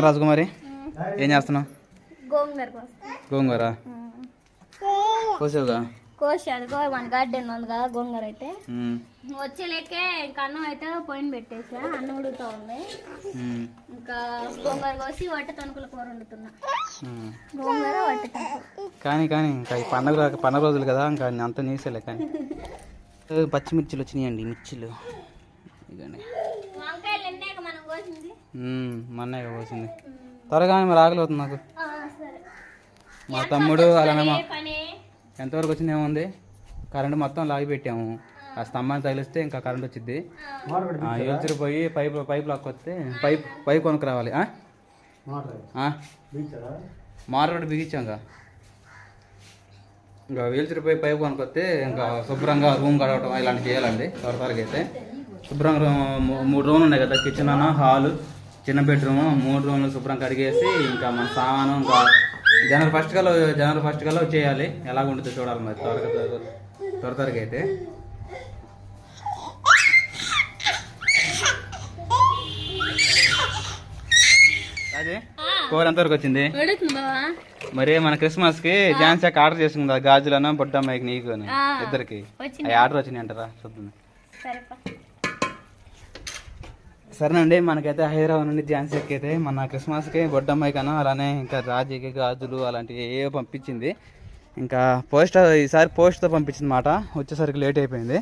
రాజకుమారి ఏం చేస్తున్నావు? గోంగూర కోసేవుగా కోసి అదిగో మన గార్డెన్ ఉంది కదా గోంగూర అయితే. ఉమ్, వచ్చే లేకే ఇంకా అన్నం అయితే పొయ్యిన పెట్టేసా అన్నం ఉడుగుతూ ఉంది. ఇంకా గోంగూర కోసి వట్ట తణుకుల కూర వండుతున్నా. గోంగూర వట్ట కానీ కానీ ఇంకా ఈ పండగ పండగ రోజులు కదా ఇంకా అంత నీసేలే కానీ. పచ్చిమిర్చిలు వచ్చినాయండి మిర్చిలు. ఇదండి మొన్న పోసింది. త్వరగా మరి ఆకలి అవుతుంది నాకు. ఆ, సరే. మా తమ్ముడు అలానే మా ఎంతవరకు వచ్చింది ఏముంది? కరెంట్ మొత్తం లాగి పెట్టాము. ఆ స్తంభాన్ని తగిలిస్తే ఇంకా కరెంట్ వచ్చింది ఎలుచురు పోయి పైప్ పైప్ లాక్కొస్తే పైప్ పైప్ కొనుక్కు రావాలి. ఆ? ఆ? మారవాడు బిగించాం ఇంకా. ఇంకా వీల్చర్ పోయి పైప్ కొనుక్కొస్తే ఇంకా శుభ్రంగా రూమ్ కడగటం ఇలాంటివి చేయాలండి. త్వర త్వరగా అయితే. శుభ్రంగా మూడు రూమ్లు ఉన్నాయి కదా కిచెన్ అన్న హాలు చిన్న బెడ్రూమ్ మూడు రూమ్లు శుభ్రం కడిగేసి ఇంకా మన సామాను ఇంకా జనవరి ఫస్ట్ కల్లా జనవరి ఫస్ట్ కల్లా చేయాలి ఎలా ఉంటుందో చూడాలి మరి త్వరగా త్వర త్వరగా అయితే. అదే కూర ఎంతవరకు వచ్చింది? ఉడుకుతుంది బావా? మరి మన క్రిస్మస్కి ఝాన్సీ అక్క ఆర్డర్ చేసుకుంది కదా గాజులను బొడ్డమ్మాయికి నీకు. ఇద్దరికి. వచ్చింది? అవి ఆర్డర్ వచ్చినాయి అంటారా చూద్దాం సరేనండి మనకైతే హైదరాబాద్ నుండి ఝాన్సీ అక్క అయితే మన క్రిస్మస్కి బొడ్డమ్మాయి కన్నా అలానే ఇంకా రాజీకి గాజులు అలాంటివి ఏవో పంపించింది. ఇంకా పోస్ట్ ఈసారి పోస్ట్తో పంపించింది మాట. వచ్చేసరికి లేట్ అయిపోయింది.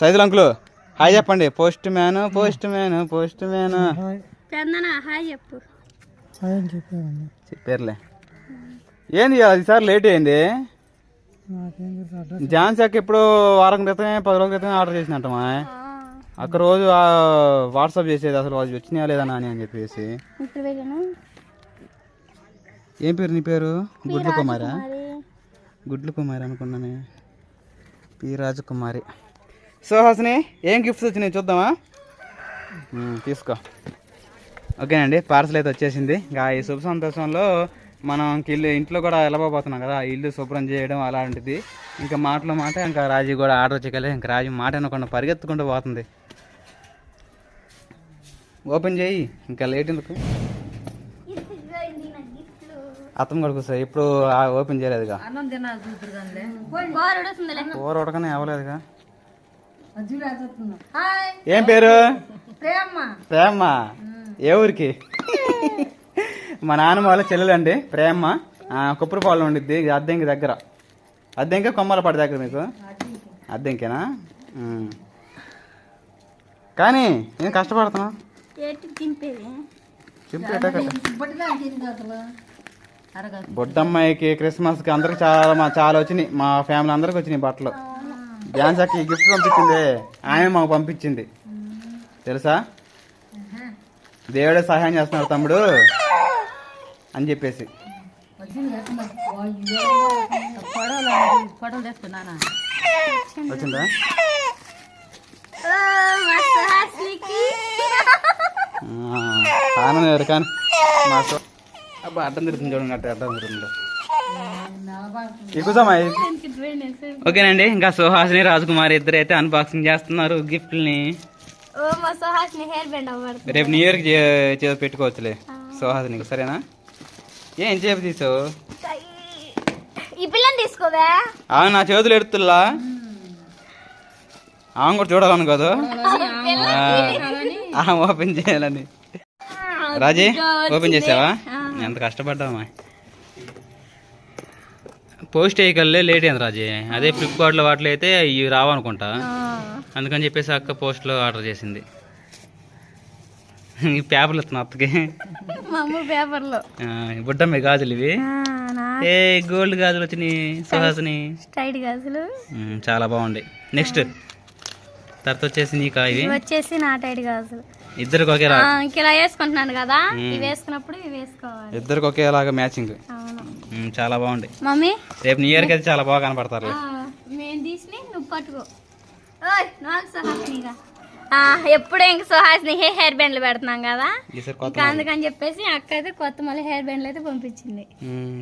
సైదులు అంకులు హాయ్ చెప్పండి. Postman postman postman. హాయ్. చెప్పు. చెప్పారులే. ఏంది ఈసారి లేట్ అయింది? ఝాన్సీ అక్క ఇప్పుడు వారం క్రితమే పది రోజుల క్రితమే ఆర్డర్ చేసినట్టమా? అక్క రోజు వాట్సాప్ చేసేది అసలు వాళ్ళు వచ్చినాయా లేదా నాని అని చెప్పేసి. ఏం పేరు నీ పేరు? గుడ్ల కుమారా? మరి గుడ్ల కుమారి అనుకున్నానే. పి రాజకుమారి. సో హాసిని ఏం గిఫ్ట్స్ వచ్చినాయి చూద్దామా? తీసుకో. ఓకేనండి పార్సల్ అయితే వచ్చేసింది. ఇంకా ఈ శుభ సంతోషంలో మనం ఇంక ఇల్లు ఇంట్లో కూడా వెళ్ళబోతున్నాం కదా ఇల్లు శుభ్రం చేయడం అలాంటిది. ఇంకా మాటలో మాట ఇంకా రాజీ కూడా ఆర్డర్ చేయలే ఇంకా రాజీ మాట అనకుండా పరిగెత్తుకుంటూ పోతుంది. ఓపెన్ చేయి ఇంకా లేట్ ఎందుకు? అర్థం కూడా కూర్చో ఇప్పుడు ఆ ఓపెన్ చేయలేదుగా. కూర ఉడకనే అవ్వలేదుగా. ఏం పేరు? ప్రేమ ప్రేమ ఏ ఊరికి? మా నాన్నమ్మ వాళ్ళ చెల్లెలండి ప్రేమ ఆ, కుప్పరపాలెం ఉండిద్ది అద్దెంకి దగ్గర. అద్దెంకే? కొమ్మలపాటి దగ్గర మీకు? అద్దెంకేనా. కానీ నేను కష్టపడుతున్నా ఏంటి? బొడ్డమ్మాయికి క్రిస్మస్కి అందరికి చాలా మా చాలా వచ్చినాయి. మా ఫ్యామిలీ అందరికి వచ్చినాయి బట్టలు. డ్యాన్స్ అక్క గిఫ్ట్ పంపించింది. ఆమె మాకు పంపించింది. తెలుసా? దేవుడే సహాయం చేస్తున్నాడు తమ్ముడు. అని చెప్పేసి. వచ్చిందా ఓ, మస్తు హాస్నికి. ఆ, ఆనందం ఎవరు కానీ? మా సో- అబ్బా అడ్డం తిరుగుతుంది చూడండి అట్ట అడ్డం తిరుగుతుంది ఎక్కువసామా. ఓకేనండి ఇంకా సుహాసిని రాజకుమారి ఇద్దరు అయితే అన్బాక్సింగ్ చేస్తున్నారు గిఫ్ట్ని ఓ మా సుహాస్ని హెయిర్ బ్యాండ్ అవ్వబడుతుంది. రేపు న్యూ ఇయర్కి చే- చేసి పెట్టుకోవచ్చులే సుహాసినికి సరేనా? ఏం చేపు తీసావు? ఆమె నా చేతులు ఎడుతుల్లా? ఆమె కూడా చూడాలను కదా. ఆమె ఓపెన్ చేయాలని. రాజీ ఓపెన్ చేసావా? ఎంత కష్టపడ్డావా పోస్ట్ వేయకల్లే లేట్ అయింది రాజీ. అదే ఫ్లిప్కార్ట్లో వాటిలో అయితే ఇవి రావనుకుంటా. అందుకని చెప్పేసి అక్క పోస్ట్లో ఆర్డర్ చేసింది. ఈ పేపర్లు ఇస్తున్నా అత్తకి. పేపర్లో. బుడ్డమ్మ గాజులు ఇవి. ఏ గోల్డ్ గాజులు వచ్చినాయి సుహాసిని. స్ట్రైట్ గాజులు. చాలా బాగుంది నెక్స్ట్. తర్వాత వచ్చేసి నీకా ఇవి ఇవి వచ్చేసి నా టైట్ గాజులు. ఇద్దరికి ఒకేలా ఇంక ఇలా వేసుకుంటున్నాను కదా ఇవి వేసుకున్నప్పుడు ఇవి వేసుకోవాలి. ఇద్దరికి ఒకేలాగా మ్యాచింగ్. అవును. చాలా బాగుంది. మమ్మీ? రేపు న్యూ ఇయర్కి అయితే చాలా బాగా కనపడతారు ఆ, మేము తీసి నువ్వు పట్టుకో. ఓయ్ నాకు సుహాసినిగా ఆ, ఎప్పుడు ఇంక సుహాసిని హెయిర్ బ్యాండ్లు పెడుతున్నాం కదా. ఈసారి కొత్త ఇంకా అందుకని చెప్పేసి అక్క అయితే కొత్త మళ్ళీ హెయిర్ బ్యాండ్లు అయితే పంపించింది.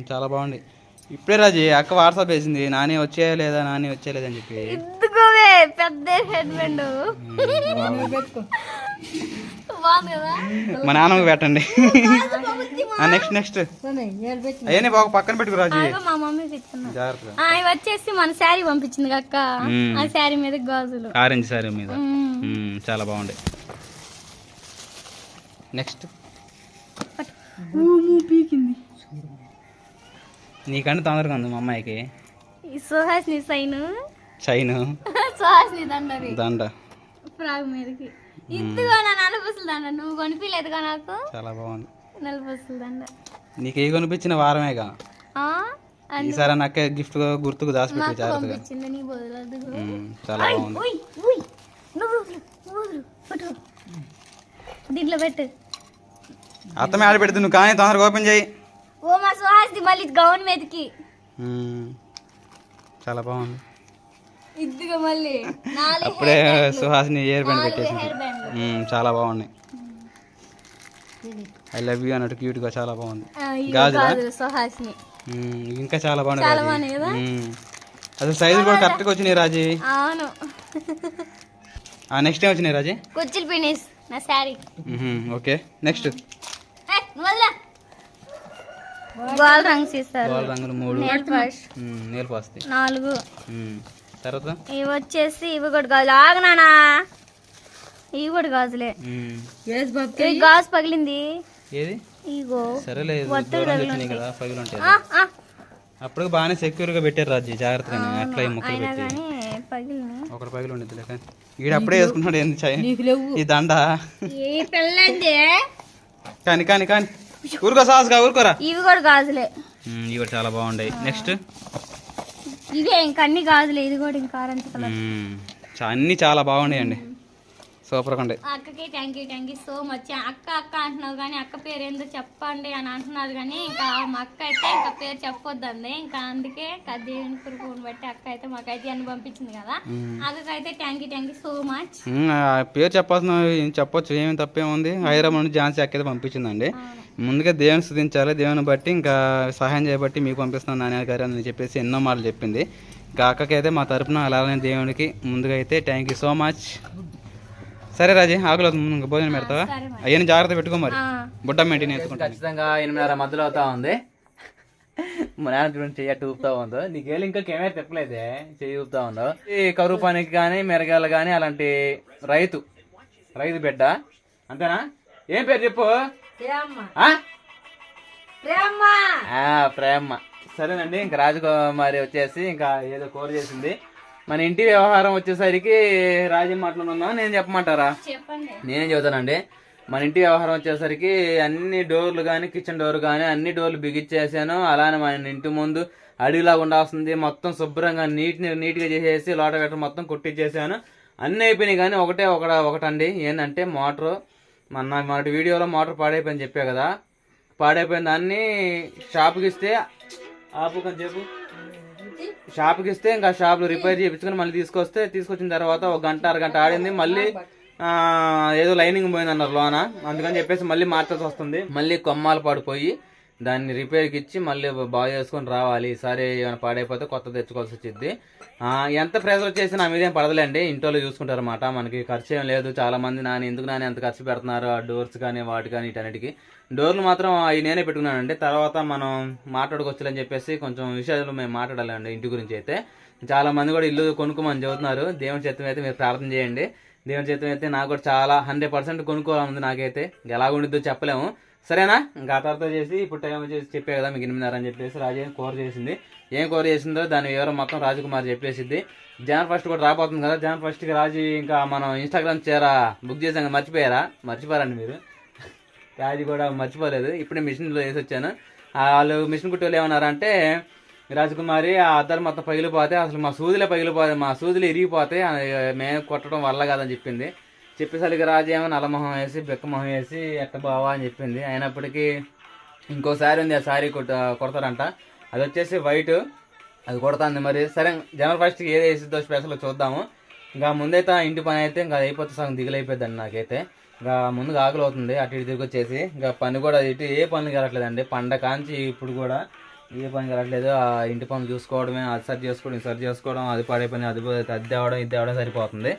చాలా బాగుంది. ఇప్పుడే రాజీ అక్క వాట్సాప్ వేసింది నాని వచ్చేయా లేదా నాని వచ్చేయా లేదా అని చెప్పి. ఇద్దుకోవే పెద్ద మా నాన్నకి పెట్టండి. Next next. అవన్నీ బాగా పక్కన పెట్టుకు రాజు. మా మమ్మీకి ఇచ్చున్నా జాగ్రత్తగా. ఆ, ఇవి వచ్చేసి మన శారీ పంపించింది అక్క. ఆ శారీ మీద గాజులు. ఆరెంజ్ సారీ మీద. చాలా బాగుంది నెక్స్ట్. నీకంటే తొందరగా ఉంది మా అమ్మాయికి. సుహాస్ని సైన్. చైన్ సుహాస్ని దండది. దండ. ఫ్రాక్ మీదకి. ఇదిగో నా నలుపుసలు దండ. నువ్వు కొనిపించలేదుగా నాకు? చాలా బాగుంది. నలుపుసలు దండ. నీకు ఏ కొనిపించిన వారమేగా? ఈసారి నాకు గిఫ్ట్ గుర్తుకు దాచిపెట్టి జాగ్రత్తగా. చాలా బాగుంది. దీంట్లో పెట్టు. అత్తమే ఆడ పెడుతుంది నువ్వు కానీ తొందరగా ఓపెన్ చేయి. ఓ మా సుహాస్ది మళ్ళీ గౌన్ మీదకి. చాలా బాగుంది. ఇదిగో మళ్ళీ అప్పుడే సుహాసిని ఇయర్ బ్యాండ్ పెట్టేసింది. చాలా బాగున్నాయి. ఐ లవ్ యూ అన్నట్టు క్యూట్గా చాలా బాగుంది? గాజులు? సుహాస్ని. ఇంకా చాలా బాగున్నాయి. అసలు సైజులు కూడా కరెక్ట్గా వచ్చినాయి రాజీ. అవును. ఆ నెక్స్ట్ ఏం వచ్చినాయి రాజీ? కుచ్చిల్ పినిస్ నా మ్మ్, ఓకే. నెక్స్ట్ గోల్ రంగు తీస్తారు గోల్ రంగులు మూడు. నెయిల్ పాష్ నాలుగు. తర్వాత? ఇవి వచ్చేసి ఇవి కూడా గాజులు ఆగనానా ఇవి కూడా గాజులే. ఇవి గాజు పగిలింది. ఏది? ఇగో సరేలే కదా పగిలి ఉంటాయి. అప్పుడు బాగానే సెక్యూర్గా పెట్టారు రాజీ జాగ్రత్తగా అట్లా ముక్కలు పెట్టి. ఒకటి పగిలి ఉండేది లేక ఈడ అప్పుడే వేసుకుంటున్నాడు ఏంది చాయ్? ఈ దండ కానీ కానీ కానీ. ఊరుకో సాసుగా ఊరుకోరా. ఇవి కూడా గాజులే. ఇవి కూడా చాలా బాగుంటాయి. నెక్స్ట్ ఇవే ఇంకా అన్ని గాజులే. ఇది కూడా ఇంకా ఆరెంజ్ కలర్. అన్ని చాలా బాగున్నాయండి. సూపర్గా ఉంటాయి అక్కకి thank you thank you so much అక్క అక్క అంటున్నావు కానీ అక్క పేరు ఏందో చెప్పండి అని అంటున్నారు కానీ ఇంకా మా అక్క అయితే ఇంకా పేరు చెప్పొద్దండి. ఇంకా అందుకే దేవుని కురుకుని బట్టి అక్క అయితే మాకైతే అన్ని పంపించింది కదా. అక్కకైతే thank you thank you so much పేరు చెప్పాల్సిన చెప్పొచ్చు ఏమి తప్పేముంది హైదరాబాద్ నుండి ఝాన్సీ అక్క అయితే పంపించిందండి. ముందుగా దేవుని స్థుతించాలి దేవుని బట్టి ఇంకా సహాయం చేయబట్టి మీకు పంపిస్తున్నాను నాన్న గారు అని చెప్పేసి ఎన్నో మాటలు చెప్పింది. ఇంకా అక్కకైతే మా తరపున అలానే దేవునికి ముందుగా అయితే థ్యాంక్ యూ సో మచ్ సరే రాజీ ఆకులు అవుతుంది. ఇంకా భోజనం పెడతావా. అవన్నీ జాగ్రత్త పెట్టుకో మరి. బుట్ట మెయింటైన్ ఎత్తుకుంటా ఖచ్చితంగా ఎనిమిదిన్నర మధ్యలో అవుతా ఉంది. మా నాన్న చూడండి చెయ్యి అట్టు ఊపుతా ఉందో. నీకేళ్ళు ఇంకా కెమెరా తిప్పలేదే. చెయ్యి ఊపుతా ఉందో. ఈ కరువు పనికి కానీ మెరగాయలు కానీ అలాంటి రైతు రైతు బిడ్డ. అంతేనా? ఏం పేరు చెప్పు? ఆ? ఆ, ప్రేమ. సరేనండి ఇంకా రాజకుమారి వచ్చేసి ఇంకా ఏదో కూర చేసింది. మన ఇంటి వ్యవహారం వచ్చేసరికి రాజీ మాట్లాడున్నా నేను చెప్పమంటారా? నేనేం చెబుతానండి? మన ఇంటి వ్యవహారం వచ్చేసరికి అన్ని డోర్లు కానీ కిచెన్ డోర్ కానీ అన్ని డోర్లు బిగిచ్చేసాను. అలానే మన ఇంటి ముందు అడవిలాగా ఉండాల్సింది. మొత్తం శుభ్రంగా నీట్ నీట్గా చేసేసి లోట గట్ర మొత్తం కుట్టించేసాను అన్నీ అయిపోయినాయి కానీ ఒకటే ఒకట ఒకటండి. ఏంటంటే మోటారు. మన మన వీడియోలో మోటార్ పాడైపోయింది చెప్పా కదా. పాడైపోయిన దాన్ని షాప్కి ఇస్తే ఆపు కొంచెం చెప్పు. షాప్కి ఇస్తే ఇంకా షాప్లో రిపేర్ చేయించుకొని మళ్ళీ తీసుకొస్తే తీసుకొచ్చిన తర్వాత ఒక గంట అరగంట ఆడింది. మళ్ళీ ఏదో లైనింగ్ పోయింది అన్నారు లోన. అందుకని చెప్పేసి మళ్ళీ మార్చాల్సి వస్తుంది. మళ్ళీ కొమ్మాలు పడిపోయి దాన్ని రిపేర్కి ఇచ్చి మళ్ళీ బాగు చేసుకొని రావాలి. ఈసారి ఏమైనా పాడైపోతే కొత్త తెచ్చుకోవాల్సి వచ్చింది ఎంత ప్రెజర్ వచ్చేసి నా మీదేం పడదలేండి. ఇంట్లో చూసుకుంటారు అనమాట మనకి ఖర్చు ఏం లేదు. చాలామంది నాని ఎందుకు నాని ఎంత ఖర్చు పెడుతున్నారు? ఆ డోర్స్ కానీ వాటి కానీ వీటన్నిటికి. డోర్లు మాత్రం అవి నేనే పెట్టుకున్నానండి. తర్వాత మనం మాట్లాడుకోవచ్చులని చెప్పేసి కొంచెం విషయాలు మేము మాట్లాడాలండి ఇంటి గురించి అయితే. చాలా మంది కూడా ఇల్లు కొనుక్కోమని చెబుతున్నారు. దేవుని చిత్తం అయితే మీరు ప్రార్థన చేయండి. దేవుని చిత్తం అయితే నాకు కూడా చాలా హండ్రెడ్ పర్సెంట్ కొనుక్కోవాలని నాకైతే. ఎలాగుండిద్దో చెప్పలేము. సరేనా? ఇంకా ఆ తర్వాత చేసి ఇప్పుడు టైం వచ్చేసి చెప్పే కదా మీకు ఎనిమిదిన్నర అని చెప్పేసి రాజే కూర చేసింది. ఏం కూర చేసిందో దాని వివరం మొత్తం రాజకుమార్ చెప్పేసిద్ది. జాన్ ఫస్ట్ కూడా రాబోతుంది కదా. జాన్ ఫస్ట్కి రాజు ఇంకా మనం ఇన్స్టాగ్రామ్ చేరా బుక్ చేసాం కదా, మర్చిపోయారా? మర్చిపోరండి మీరు. రాజు కూడా మర్చిపోలేదు. ఇప్పుడే మిషన్లో వేసి వచ్చాను. వాళ్ళు మిషన్ కుట్టేలు ఏమన్నారంటే రాజకుమారి ఆ అద్దరు మొత్తం పగిలిపోతే అసలు మా సూదిలే పగిలిపోతే మా సూదులు ఇరిగిపోతే మేము కొట్టడం వల్ల కాదని చెప్పింది. చెప్పేసరికి రాజు ఏమో నల్లమొహం వేసి బిక్కమొహం వేసి ఎట్ట బావా అని చెప్పింది. అయినప్పటికీ ఇంకోసారి ఉంది ఆ సారీ కొట్ట కొడతారంట అది వచ్చేసి వైట్ అది కొడుతుంది మరి. సరే జనవరి ఫస్ట్కి ఏది వేసిద్దో స్పెషల్ చూద్దాము. ఇంకా ముందైతే ఆ ఇంటి పని అయితే ఇంకా అయిపోతే సగం దిగులైపోద్దండి నాకైతే. ఇంకా ముందుగా ఆకలి అవుతుంది అటు ఇటు తిరిగి వచ్చేసి. ఇంకా పని కూడా ఇటు ఏ పనులు కలగట్లేదండి పండ కాంచి ఇప్పుడు కూడా ఏ పని కలగట్లేదు ఆ ఇంటి పనులు చూసుకోవడమే అది సరి చేసుకోవడం సరి చేసుకోవడం అది పడే పని అది అది తేవడం ఇది తేవడం సరిపోతుంది.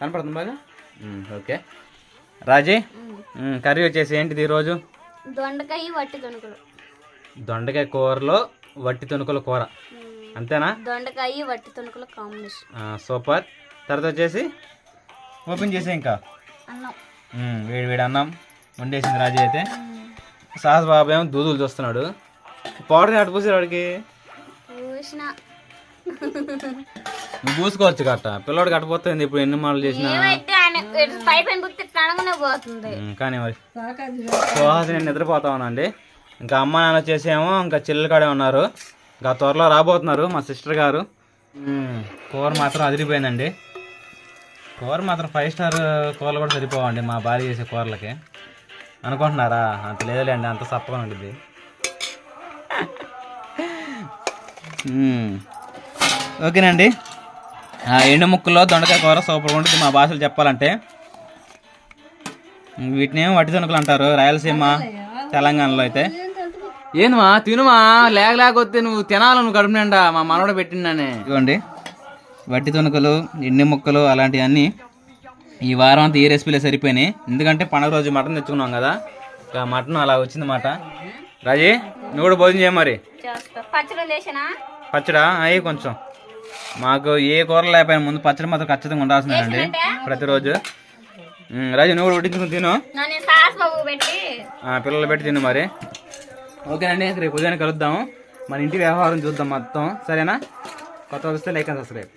కనపడుతుంది బాగా? ఓకే. రాజీ? కర్రీ వచ్చేసి ఏంటిది ఈరోజు? దొండకాయ వట్టి దొనుకులు దొండకాయ కూరలో వట్టి తొనుకల కూర. అంతేనా? దొండకాయ వట్టి తొనుకుల కాంబినేషన్. సూపర్. తర్వాత వచ్చేసి ఓపెన్ చేసే ఇంకా. అన్నం. వేడి వేడి అన్నం వండేసింది రాజు అయితే. సాహస్ బాబు ఏమో దూదులు చూస్తున్నాడు. పౌడర్ అటు పూసాడు వాడికి? నువ్వు పూసుకోవచ్చు కట్ట. పిల్లవాడు కట్టపోతుంది ఇప్పుడు ఎన్ని మాటలు చేసినా? పైప్ పోతుంది. కానీ మరి. సుహాస్ నేను నిద్రపోతా ఉన్నాండి ఇంకా అమ్మ నాన్న వచ్చేసేమో ఇంకా చెల్లెలు కాడే ఉన్నారు. ఇంకా త్వరలో రాబోతున్నారు మా సిస్టర్ గారు. కూర మాత్రం అదిరిపోయిందండి. కూర మాత్రం ఫైవ్ స్టార్ కూరలు కూడా సరిపోవండి మా భార్య చేసే కూరలకి. అనుకుంటున్నారా? అంత లేదులేండి అంత సప్పగా ఉంటుంది ఓకేనండి. ఎండు ముక్కల్లో దొండకాయ కూర సూపర్గా ఉంటుంది. మా భాషలు చెప్పాలంటే. వీటిని ఏమో వట్టి తణుకులు అంటారు. రాయలసీమ తెలంగాణలో అయితే. ఏనుమా తినుమా? లేక లేకపోతే నువ్వు తినాలి నువ్వు కడుపు నిండా మా మనవడ పెట్టిండానే ఇదిగోండి. వట్టి తొనుకలు ఎండి ముక్కలు అలాంటివన్నీ ఈ వారం అంతా ఈ రెసిపీలే సరిపోయినాయి. ఎందుకంటే పండుగ రోజు మటన్ తెచ్చుకున్నాం కదా. ఇక మటన్ అలా వచ్చింది మాట. రాజీ నువ్వు కూడా భోజనం చేయ మరి. పచ్చడా? అయ్యి కొంచెం. మాకు ఏ కూర లేకపోయినా ముందు పచ్చడి మాత్రం ఖచ్చితంగా ఉండాల్సిందేనండి. ప్రతిరోజు. రాజు నువ్వు కూడా వడ్డించుకుని తిను. పిల్లలు పెట్టి తిను మరి. ఓకేనండి రేపు ఉదయాన్నే కలుద్దాము మన ఇంటి వ్యవహారం చూద్దాం మొత్తం. సరేనా? కొత్త వస్తే లైక్ అండ్ సబ్స్క్రైబ్.